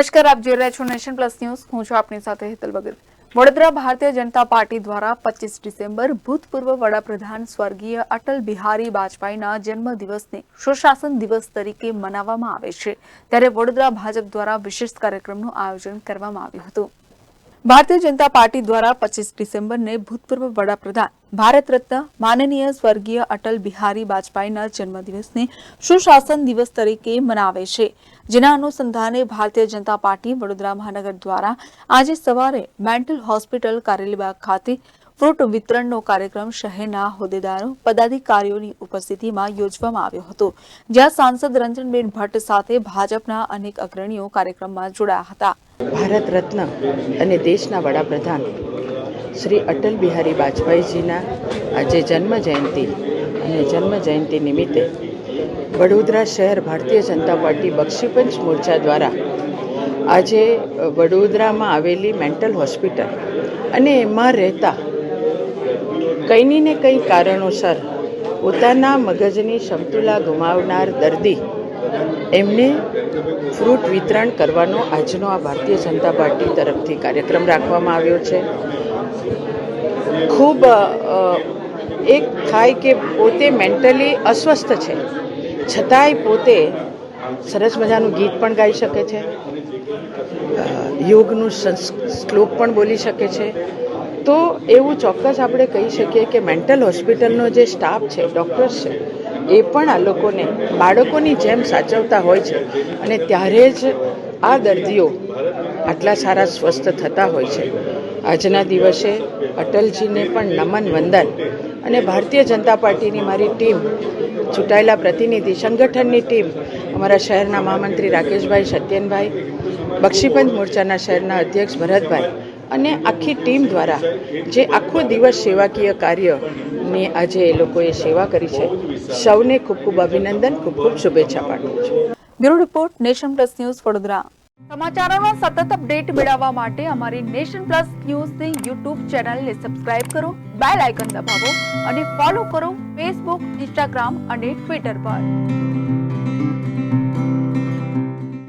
નમસ્કાર, આપ જોઈ રહ્યા છો નેશન પ્લસ ન્યૂઝ. હું છું આપની સાથે હેતલ ભગત વડોદરા ભારતીય જનતા પાર્ટી દ્વારા પચીસ ડિસેમ્બર ભૂતપૂર્વ વડાપ્રધાન સ્વર્ગીય અટલ બિહારી વાજપેયીના જન્મદિવસને સુશાસન દિવસ તરીકે મનાવવામાં આવે છે. ત્યારે વડોદરા ભાજપ દ્વારા વિશેષ કાર્યક્રમનું આયોજન કરવામાં આવ્યું હતું. ભારતીય જનતા પાર્ટી દ્વારા પચીસ ડિસેમ્બરને ભૂતપૂર્વ વડાપ્રધાન, ભારત રત્ન માનનીય સ્વર્ગીય અટલ બિહારી વાજપેયીના જન્મદિવસને સુશાસન દિવસ તરીકે મનાવે છે. જેના અનુસંધાને ભારતીય જનતા પાર્ટી વડોદરા મહાનગર દ્વારા આજે સવારે મેન્ટલ હોસ્પિટલ કારેલીબાગ ખાતે ફ્રૂટ વિતરણનો કાર્યક્રમ શહેરના હોદ્દેદારો, પદાધિકારીઓની ઉપસ્થિતિમાં યોજવામાં આવ્યો હતો. જ્યાં સાંસદ રંજનબેન ભટ્ટ સાથે ભાજપના અનેક અગ્રણીઓ કાર્યક્રમમાં જોડાયા હતા. ભારત રત્ન અને દેશના વડાપ્રધાન શ્રી અટલ બિહારી વાજપેયીજીના આજે જન્મ જયંતિ અને જન્મ જયંતિ નિમિત્તે વડોદરા શહેર ભારતીય જનતા પાર્ટી બક્ષીપંચ મોરચા દ્વારા આજે વડોદરામાં આવેલી મેન્ટલ હોસ્પિટલ અને એમાં રહેતા કંઈની ને કંઈ કારણોસર પોતાના મગજની સમતુલા ગુમાવનાર દર્દી એમને ફ્રૂટ વિતરણ કરવાનો આજનો આ ભારતીય જનતા પાર્ટી તરફથી કાર્યક્રમ રાખવામાં આવ્યો છે. ખૂબ એક થાય કે પોતે મેન્ટલી અસ્વસ્થ છે. છતાંય પોતે સરસ મજાનું ગીત પણ ગાઈ શકે છે. યોગનું શ્લોક પણ બોલી શકે છે. તો એવું ચોક્કસ આપણે કહી શકીએ કે મેન્ટલ હોસ્પિટલનો જે સ્ટાફ છે ડૉક્ટર્સ છે એ પણ આ લોકોને બાળકોની જેમ સાચવતા હોય છે. અને ત્યારે જ આ દર્દીઓ આટલા સારા સ્વસ્થ થતા હોય છે. આજના દિવસે અટલજીને પણ નમન વંદન અને ભારતીય જનતા પાર્ટીની મારી ટીમ, ચૂંટાયેલા પ્રતિનિધિ, સંગઠનની ટીમ, અમારા શહેરના મહામંત્રી રાકેશભાઈ, સત્યનભાઈ બક્ષીપંચ મોરચાના શહેરના અધ્યક્ષ ભરતભાઈ અને આખી ટીમ દ્વારા જે આખો દિવસ સેવાકીય કાર્યની આજે એ લોકોએ સેવા કરી છે સૌને ખૂબ ખૂબ અભિનંદન ખૂબ ખૂબ શુભેચ્છા પાઠવું છું. Bureau report nation plus news Vadodara. સમાચારોનો સતત અપડેટ મેળવવા માટે અમારી નેશન પ્લસ ન્યૂઝની યુટ્યુબ ચેનલને સબસ્ક્રાઇબ કરો બેલ આઇકન દબાવો અને ફોલો કરો ફેસબુક ઇન્સ્ટાગ્રામ અને ટ્વિટર પર.